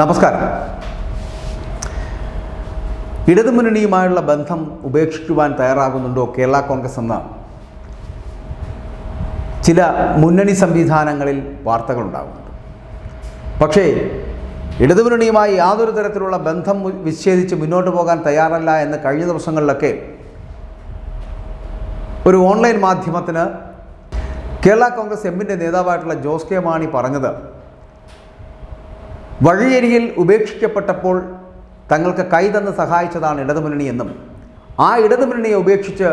നമസ്കാരം. ഇടതുമുന്നണിയുമായുള്ള ബന്ധം ഉപേക്ഷിക്കുവാൻ തയ്യാറാകുന്നുണ്ടോ കേരള കോൺഗ്രസ് എന്ന ചില മുന്നണി സംവിധാനങ്ങളിൽ വാർത്തകളുണ്ടാകുന്നുണ്ട്. പക്ഷേ ഇടതുമുന്നണിയുമായി യാതൊരു തരത്തിലുള്ള ബന്ധം വിച്ഛേദിച്ച് മുന്നോട്ട് പോകാൻ തയ്യാറല്ല എന്ന് കഴിഞ്ഞ ദിവസങ്ങളിലൊക്കെ ഒരു ഓൺലൈൻ മാധ്യമത്തിന് കേരള കോൺഗ്രസ് എമ്മിന്റെ നേതാവായിട്ടുള്ള ജോസ് കെ മാണി പറഞ്ഞത് വഴിയരികിൽ ഉപേക്ഷിക്കപ്പെട്ടപ്പോൾ തങ്ങൾക്ക് കൈതന്ന് സഹായിച്ചതാണ് ഇടതുമുന്നണി എന്നും ആ ഇടതുമുന്നണിയെ ഉപേക്ഷിച്ച്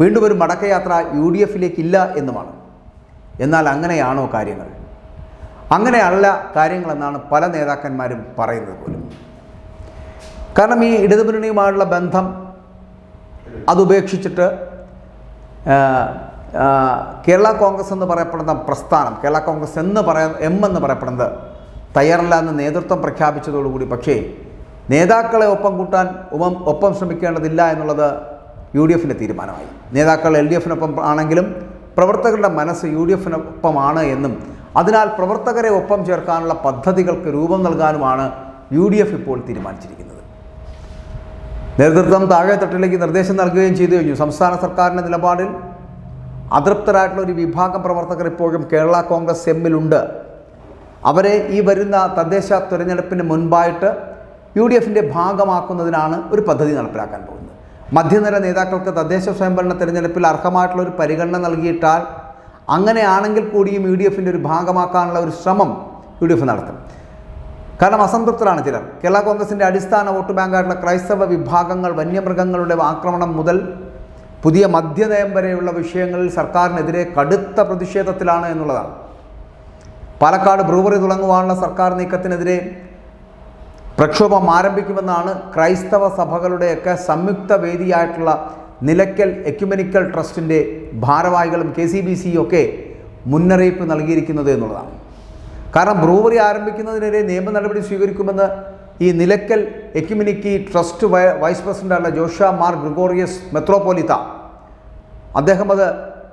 വീണ്ടും ഒരു മടക്കയാത്ര യു ഡി എഫിലേക്കില്ല എന്നുമാണ്. എന്നാൽ അങ്ങനെയാണോ കാര്യങ്ങൾ? അങ്ങനെയല്ല കാര്യങ്ങളെന്നാണ് പല നേതാക്കന്മാരും പറയുന്നത് പോലും. കാരണം ഈ ഇടതുമുന്നണിയുമായുള്ള ബന്ധം അതുപേക്ഷിച്ചിട്ട് കേരള കോൺഗ്രസ് എന്ന് പറയപ്പെടുന്ന പ്രസ്ഥാനം കേരള കോൺഗ്രസ് എന്ന് പറയ എം എന്ന് പറയപ്പെടുന്നത് തയ്യാറല്ല എന്ന് നേതൃത്വം പ്രഖ്യാപിച്ചതോടുകൂടി പക്ഷേ നേതാക്കളെ ഒപ്പം കൂട്ടാൻ ഉപം ഒപ്പം ശ്രമിക്കേണ്ടതില്ല എന്നുള്ളത് യു ഡി എഫിന്റെ തീരുമാനമായി. നേതാക്കൾ എൽ ഡി എഫിനൊപ്പം ആണെങ്കിലും പ്രവർത്തകരുടെ മനസ്സ് യു ഡി എഫിനൊപ്പമാണ് എന്നും അതിനാൽ പ്രവർത്തകരെ ഒപ്പം ചേർക്കാനുള്ള പദ്ധതികൾക്ക് രൂപം നൽകാനുമാണ് യു ഡി എഫ് ഇപ്പോൾ തീരുമാനിച്ചിരിക്കുന്നത്. നേതൃത്വം താഴെ തട്ടിലേക്ക് നിർദ്ദേശം നൽകുകയും ചെയ്തു കഴിഞ്ഞു. സംസ്ഥാന സർക്കാരിന്റെ നിലപാടിൽ അതൃപ്തരായിട്ടുള്ള ഒരു വിഭാഗം പ്രവർത്തകർ ഇപ്പോഴും കേരള കോൺഗ്രസ് എമ്മിലുണ്ട്. അവരെ ഈ വരുന്ന തദ്ദേശ തിരഞ്ഞെടുപ്പിന് മുൻപായിട്ട് യു ഡി എഫിന്റെ ഭാഗമാക്കുന്നതിനാണ് ഒരു പദ്ധതി നടപ്പിലാക്കാൻ പോകുന്നത്. മധ്യനിര നേതാക്കൾക്ക് തദ്ദേശ സ്വയംഭരണ തിരഞ്ഞെടുപ്പിൽ അർഹമായിട്ടുള്ള ഒരു പരിഗണന നൽകിയിട്ടാൽ അങ്ങനെയാണെങ്കിൽ കൂടിയും യു ഡി എഫിന്റെ ഒരു ഭാഗമാക്കാനുള്ള ഒരു ശ്രമം യു ഡി എഫ് നടത്തും. കാരണം അസംതൃപ്തരാണ് ചിലർ. കേരള കോൺഗ്രസിന്റെ അടിസ്ഥാന വോട്ട് ബാങ്കായിട്ടുള്ള ക്രൈസ്തവ വിഭാഗങ്ങൾ വന്യമൃഗങ്ങളുടെ ആക്രമണം മുതൽ പുതിയ മദ്യനയം വരെയുള്ള വിഷയങ്ങളിൽ സർക്കാരിനെതിരെ കടുത്ത പ്രതിഷേധത്തിലാണ് എന്നുള്ളതാണ്. പാലക്കാട് ബ്രൂവറി തുടങ്ങുവാനുള്ള സർക്കാർ നീക്കത്തിനെതിരെ പ്രക്ഷോഭം ആരംഭിക്കുമെന്നാണ് ക്രൈസ്തവ സഭകളുടെയൊക്കെ സംയുക്ത വേദിയായിട്ടുള്ള നിലയ്ക്കൽ എക്യുമെനിക്കൽ ട്രസ്റ്റിന്റെ ഭാരവാഹികളും കെ സി ബി സിയും ഒക്കെ മുന്നറിയിപ്പ് നൽകിയിരിക്കുന്നത് എന്നുള്ളതാണ്. കാരണം ബ്രൂവറി ആരംഭിക്കുന്നതിനെതിരെ നിയമ നടപടി സ്വീകരിക്കുമെന്ന് ഈ നിലയ്ക്കൽ എക്യുമിനിക്കി ട്രസ്റ്റ് വൈസ് പ്രസിഡന്റായുള്ള ജോഷ മാർ ഗ്രിഗോറിയസ് മെത്രോപോലിത്ത അദ്ദേഹം അത്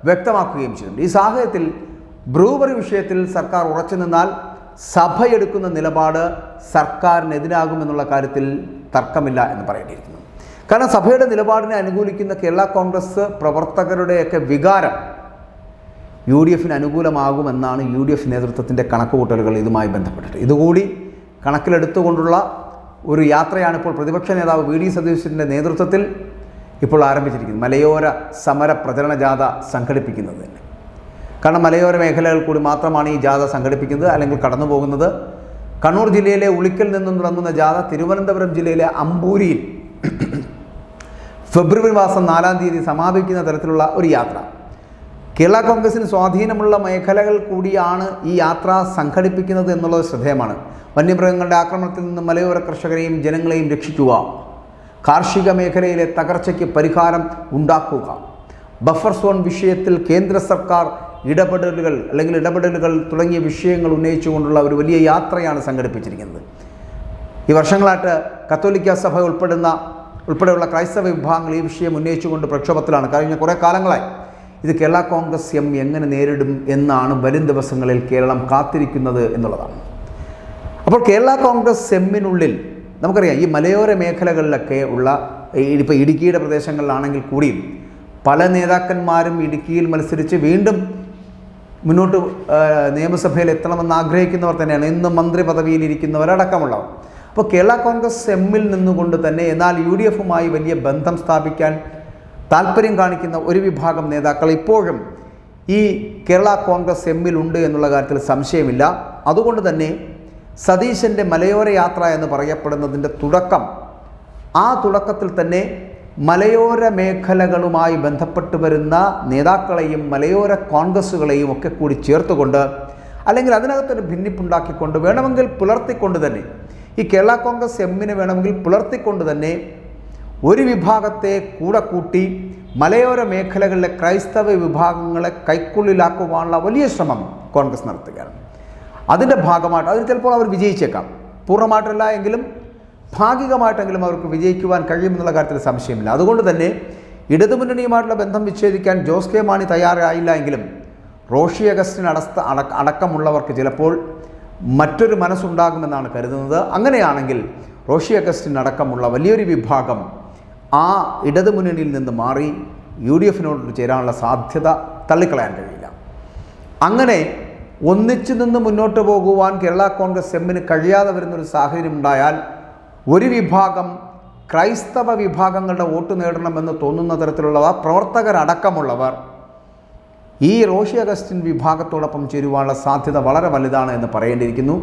വ്യക്തമാക്കുകയും ചെയ്തിട്ടുണ്ട് ഈ സാഹചര്യത്തിൽ ബ്രൂവറി വിഷയത്തിൽ സർക്കാർ ഉറച്ചു നിന്നാൽ സഭയെടുക്കുന്ന നിലപാട് സർക്കാരിനെതിരാകുമെന്നുള്ള കാര്യത്തിൽ തർക്കമില്ല എന്ന് പറയേണ്ടിയിരിക്കുന്നു. കാരണം സഭയുടെ നിലപാടിനെ അനുകൂലിക്കുന്ന കേരള കോൺഗ്രസ് പ്രവർത്തകരുടെയൊക്കെ വികാരം യു ഡി എഫിന് അനുകൂലമാകുമെന്നാണ് യു ഡി എഫ് നേതൃത്വത്തിന്റെ കണക്കുകൂട്ടലുകൾ ഇതുമായി ബന്ധപ്പെട്ടിട്ട്. ഇതുകൂടി കണക്കിലെടുത്തുകൊണ്ടുള്ള ഒരു യാത്രയാണ് ഇപ്പോൾ പ്രതിപക്ഷ നേതാവ് വി ഡി സതീശന്റെ നേതൃത്വത്തിൽ ഇപ്പോൾ ആരംഭിച്ചിരിക്കുന്നത്. മലയോര സമര പ്രചരണ ജാഥ സംഘടിപ്പിക്കുന്നത് തന്നെ. കാരണം മലയോര മേഖലകൾ കൂടി മാത്രമാണ് ഈ ജാഥ സംഘടിപ്പിക്കുന്നത് അല്ലെങ്കിൽ കടന്നു പോകുന്നത് കണ്ണൂർ ജില്ലയിലെ ഉളിക്കൽ നിന്നും തുടങ്ങുന്ന ജാഥ തിരുവനന്തപുരം ജില്ലയിലെ അമ്പൂരിയിൽ ഫെബ്രുവരി മാസം നാലാം തീയതി സമാപിക്കുന്ന തരത്തിലുള്ള ഒരു യാത്ര. കേരള കോൺഗ്രസിന് സ്വാധീനമുള്ള മേഖലകൾ കൂടിയാണ് ഈ യാത്ര സംഘടിപ്പിക്കുന്നത് എന്നുള്ളത് ശ്രദ്ധേയമാണ്. വന്യമൃഗങ്ങളുടെ ആക്രമണത്തിൽ നിന്ന് മലയോര കർഷകരെയും ജനങ്ങളെയും രക്ഷിക്കുക. കാർഷിക മേഖലയിലെ തകർച്ചയ്ക്ക് പരിഹാരം ഉണ്ടാക്കുക. ബഫർ സോൺ വിഷയത്തിൽ കേന്ദ്ര സർക്കാർ ഇടപെടലുകൾ അല്ലെങ്കിൽ ഇടപെടലുകൾ തുടങ്ങിയ വിഷയങ്ങൾ ഉന്നയിച്ചുകൊണ്ടുള്ള ഒരു വലിയ യാത്രയാണ് സംഘടിപ്പിച്ചിരിക്കുന്നത്. ഈ വർഷങ്ങളായിട്ട് കത്തോലിക്ക സഭ ഉൾപ്പെടുന്ന ഉൾപ്പെടെയുള്ള ക്രൈസ്തവ വിഭാഗങ്ങൾ ഈ വിഷയം ഉന്നയിച്ചുകൊണ്ട് പ്രക്ഷോഭത്തിലാണ്. കഴിഞ്ഞ കുറേ കാലങ്ങളായി ഇത് കേരള കോൺഗ്രസ് എം എങ്ങനെ നേരിടും എന്നാണ് വരും ദിവസങ്ങളിൽ കേരളം കാത്തിരിക്കുന്നത് എന്നുള്ളതാണ്. അപ്പോൾ കേരള കോൺഗ്രസ് എമ്മിനുള്ളിൽ നമുക്കറിയാം ഈ മലയോര മേഖലകളിലൊക്കെ ഉള്ള ഇപ്പോൾ ഇടുക്കിയുടെ പ്രദേശങ്ങളിലാണെങ്കിൽ കൂടിയും പല നേതാക്കന്മാരും ഇടുക്കിയിൽ മത്സരിച്ച് വീണ്ടും മുന്നോട്ട് നിയമസഭയിൽ എത്തണമെന്ന് ആഗ്രഹിക്കുന്നവർ തന്നെയാണ്. ഇന്ന് മന്ത്രി പദവിയിലിരിക്കുന്നവരടക്കമുള്ളവർ അപ്പോൾ കേരള കോൺഗ്രസ് എമ്മിൽ നിന്നുകൊണ്ട് തന്നെ എന്നാൽ യു ഡി എഫുമായി വലിയ ബന്ധം സ്ഥാപിക്കാൻ താല്പര്യം കാണിക്കുന്ന ഒരു വിഭാഗം നേതാക്കൾ ഇപ്പോഴും ഈ കേരള കോൺഗ്രസ് എമ്മിലുണ്ട് എന്നുള്ള കാര്യത്തിൽ സംശയമില്ല. അതുകൊണ്ട് തന്നെ സതീശന്റെ മലയോര യാത്ര എന്ന് പറയപ്പെടുന്നതിന്റെ തുടക്കം ആ തുടക്കത്തിൽ തന്നെ മലയോര മേഖലകളുമായി ബന്ധപ്പെട്ട് വരുന്ന നേതാക്കളെയും മലയോര കോൺഗ്രസ്സുകളെയും ഒക്കെ കൂടി ചേർത്തുകൊണ്ട് അല്ലെങ്കിൽ അതിനകത്തൊരു ഭിന്നിപ്പുണ്ടാക്കിക്കൊണ്ട് വേണമെങ്കിൽ പുലർത്തിക്കൊണ്ട് തന്നെ ഈ കേരള കോൺഗ്രസ് എമ്മിനെ വേണമെങ്കിൽ പുലർത്തിക്കൊണ്ട് തന്നെ ഒരു വിഭാഗത്തെ കൂടെ കൂട്ടി മലയോര മേഖലകളിലെ ക്രൈസ്തവ വിഭാഗങ്ങളെ കൈക്കുള്ളിലാക്കുവാനുള്ള വലിയ ശ്രമം കോൺഗ്രസ് നടത്തുകയാണ്. അതിന്റെ ഭാഗമായിട്ട് അതിൽ ചിലപ്പോൾ അവർ വിജയിച്ചേക്കാം. പൂർണമായിട്ടല്ല എങ്കിലും ഭാഗികമായിട്ടെങ്കിലും അവർക്ക് വിജയിക്കുവാൻ കഴിയുമെന്നുള്ള കാര്യത്തിൽ സംശയമില്ല. അതുകൊണ്ട് തന്നെ ഇടതുമുന്നണിയുമായിട്ടുള്ള ബന്ധം വിച്ഛേദിക്കാൻ ജോസ് കെ മാണി തയ്യാറായില്ല എങ്കിലും റോഷി അഗസ്റ്റിൻ അടക്ക അടക്കമുള്ളവർക്ക് ചിലപ്പോൾ മറ്റൊരു മനസ്സുണ്ടാകുമെന്നാണ് കരുതുന്നത്. അങ്ങനെയാണെങ്കിൽ റോഷി അഗസ്റ്റിൻ അടക്കമുള്ള വലിയൊരു വിഭാഗം ആ ഇടതുമുന്നണിയിൽ നിന്ന് മാറി യു ഡി എഫിനോട് ചേരാനുള്ള സാധ്യത തള്ളിക്കളയാൻ കഴിയില്ല. അങ്ങനെ ഒന്നിച്ചു നിന്ന് മുന്നോട്ട് പോകുവാൻ കേരള കോൺഗ്രസ് എമ്മിന് കഴിയാതെ വരുന്നൊരു സാഹചര്യം ഉണ്ടായാൽ ഒരു വിഭാഗം ക്രൈസ്തവ വിഭാഗങ്ങളുടെ വോട്ട് നേടണമെന്ന് തോന്നുന്ന തരത്തിലുള്ളവ പ്രവർത്തകരടക്കമുള്ളവർ ഈ റോഷി അഗസ്റ്റിൻ വിഭാഗത്തോടൊപ്പം ചേരുവാനുള്ള സാധ്യത വളരെ വലുതാണ് എന്ന് പറയേണ്ടിയിരിക്കുന്നു.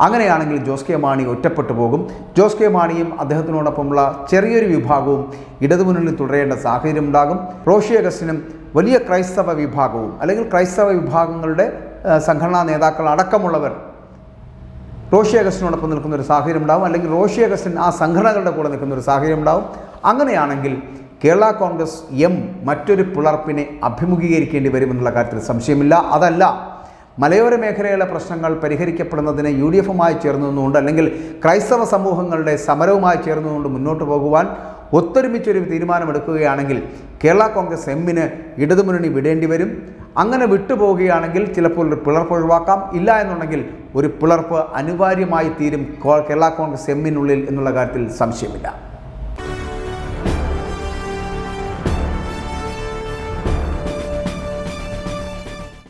അങ്ങനെയാണെങ്കിൽ ജോസ് കെ മാണി ഒറ്റപ്പെട്ടു പോകും. ജോസ് കെ മാണിയും അദ്ദേഹത്തിനോടൊപ്പമുള്ള ചെറിയൊരു വിഭാഗവും ഇടതുമുന്നണി തുടരേണ്ട സാഹചര്യം ഉണ്ടാകും. റോഷി അഗസ്റ്റിനും വലിയ ക്രൈസ്തവ വിഭാഗവും അല്ലെങ്കിൽ ക്രൈസ്തവ വിഭാഗങ്ങളുടെ സംഘടനാ നേതാക്കൾ അടക്കമുള്ളവർ റോഷി അഗസ്റ്റിനോടൊപ്പം നിൽക്കുന്ന ഒരു സാഹചര്യം ഉണ്ടാവും. അല്ലെങ്കിൽ റോഷി അഗസ്റ്റിൻ ആ സംഘടനകളുടെ കൂടെ നിൽക്കുന്ന ഒരു സാഹചര്യം ഉണ്ടാവും. അങ്ങനെയാണെങ്കിൽ കേരള കോൺഗ്രസ് എം മറ്റൊരു പിളർപ്പിനെ അഭിമുഖീകരിക്കേണ്ടി വരുമെന്നുള്ള കാര്യത്തിൽ സംശയമില്ല. അതല്ല മലയോര മേഖലയിലെ പ്രശ്നങ്ങൾ പരിഹരിക്കപ്പെടുന്നതിന് യു ഡി എഫുമായി ചേർന്നതുകൊണ്ട് അല്ലെങ്കിൽ ക്രൈസ്തവ സമൂഹങ്ങളുടെ സമരവുമായി ചേർന്നതുകൊണ്ട് മുന്നോട്ട് പോകുവാൻ ഒത്തൊരുമിച്ചൊരു തീരുമാനമെടുക്കുകയാണെങ്കിൽ കേരള കോൺഗ്രസ് എമ്മിന് ഇടതുമുന്നണി വിടേണ്ടി വരും. അങ്ങനെ വിട്ടുപോവുകയാണെങ്കിൽ ചിലപ്പോൾ ഒരു പിളർപ്പ് ഒഴിവാക്കാം. ഇല്ല എന്നുണ്ടെങ്കിൽ ഒരു പിളർപ്പ് അനിവാര്യമായി തീരും കേരള കോൺഗ്രസ് എമ്മിനുള്ളിൽ എന്നുള്ള കാര്യത്തിൽ സംശയമില്ല.